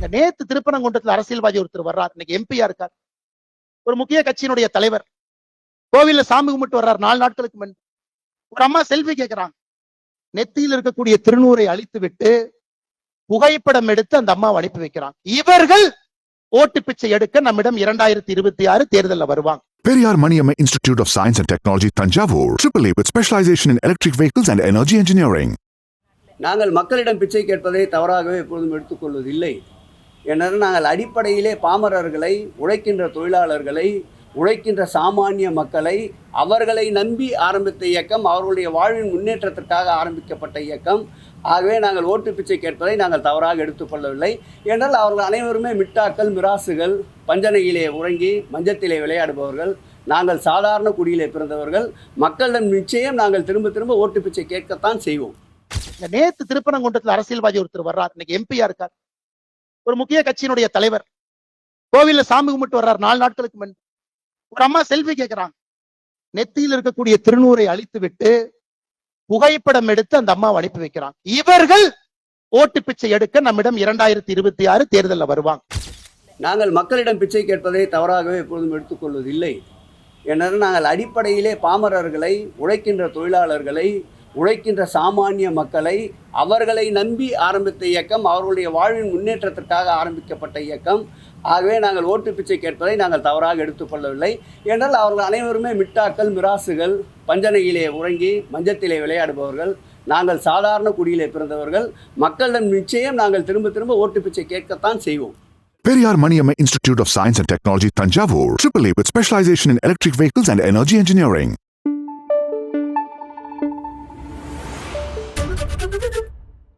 இந்த நேத்து திருப்பரங்குன்றத்துல அரசியல்வாதி ஒருத்தர் வர்றார். இன்னைக்கு எம்பியா இருக்கார். ஒரு முக்கிய கட்சியினுடைய தலைவர். கோவில்ல சாமி கும்பிட்டு வர்றார் நாலு நாட்களுக்கு முன்பு ஒரு அம்மா செல்ஃபி கேக்குறாங்க. நெத்தியில் இருக்கக்கூடிய திருநூறை அழித்து விட்டு புகைப்படம் எடுத்து அந்த அம்மாவை அனுப்பி வைக்கிறாங்க. இவர்கள் ஓட்டு பிச்சை எடுக்க நம்மிடம் இரண்டாயிரத்தி இருபத்தி ஆறு தேர்தல்ல வருவாங்க. Periyar Maniamma Institute of Science and Technology, Tanjavur, AAA with specialization in electric vehicles and energy engineering. நாங்கள் மக்களிடம் பிச்சை கேட்பதை தவறாகவே எப்பொழுதும் எடுத்துக்கொள்வதில்லை. ஏனென்றால் நாங்கள் அடிப்படையிலே பாமரர்களை உழைக்கின்ற தொழிலாளர்களை உழைக்கின்ற சாமானிய மக்களை அவர்களை நம்பி ஆரம்பித்த இயக்கம் அவர்களுடைய வாழ்வின் முன்னேற்றத்திற்காக ஆரம்பிக்கப்பட்ட இயக்கம். ஆகவே நாங்கள் ஓட்டு பிச்சை கேட்பதை நாங்கள் தவறாக எடுத்துக்கொள்ளவில்லை என்றால் அவர்கள் அனைவருமே மிட்டாக்கள் மிராசுகள் பஞ்சனையிலே உறங்கி மஞ்சத்திலே விளையாடுபவர்கள். நாங்கள் சாதாரண குடியிலே பிறந்தவர்கள். மக்களிடம் நிச்சயம் நாங்கள் திரும்ப திரும்ப ஓட்டு பிச்சை கேட்கத்தான் செய்வோம். நேற்று நேத்து அரசியல்வாதி ஒருத்தர் வர்றார். இன்னைக்கு எம்பியா இருக்கார். ஒரு முக்கிய கட்சியினுடைய தலைவர். கோவில்ல சாமி கும்பிட்டு வர்றார் நாலு நாட்களுக்கு முன்பு ஒரு அம்மா செல்ஃபி கேட்கிறாங்க நெத்தியில் இருக்கக்கூடிய திருநூரை அழித்து விட்டு புகைப்படம் எடுத்து அந்த அம்மாவை அனுப்பி வைக்கிறாங்க. இவர்கள் ஓட்டு பிச்சை எடுக்க நம்மிடம் இரண்டாயிரத்தி இருபத்தி ஆறு தேர்தல்ல வருவாங்க. நாங்கள் மக்களிடம் பிச்சை கேட்பதை தவறாகவே எப்பொழுதும் எடுத்துக்கொள்வதில்லை. ஏனென்றால் நாங்கள் அடிப்படையிலே பாமரர்களை உழைக்கின்ற தொழிலாளர்களை உழைக்கின்ற சாமானிய மக்களை அவர்களை நம்பி ஆரம்பித்த இயக்கம் அவர்களுடைய வாழ்வின் முன்னேற்றத்திற்காக ஆரம்பிக்கப்பட்ட இயக்கம். ஆகவே நாங்கள் ஓட்டு பிச்சை கேட்பதை நாங்கள் தவறாக எடுத்துக்கொள்ளவில்லை. என்றால் அவர்கள் அனைவருமே மிட்டாக்கள் மிராசுகள் பஞ்சனையிலே உறங்கி மஞ்சத்திலே விளையாடுபவர்கள் நாங்கள் சாதாரண குடியிலே பிறந்தவர்கள். மக்களிடம் நிச்சயம் நாங்கள் திரும்ப திரும்ப ஓட்டு பிச்சை கேட்கத்தான் செய்வோம். Periyar Maniamma Institute of Science and Technology, Tanjavur, AAA with specialization in electric vehicles and energy engineering. Thank you.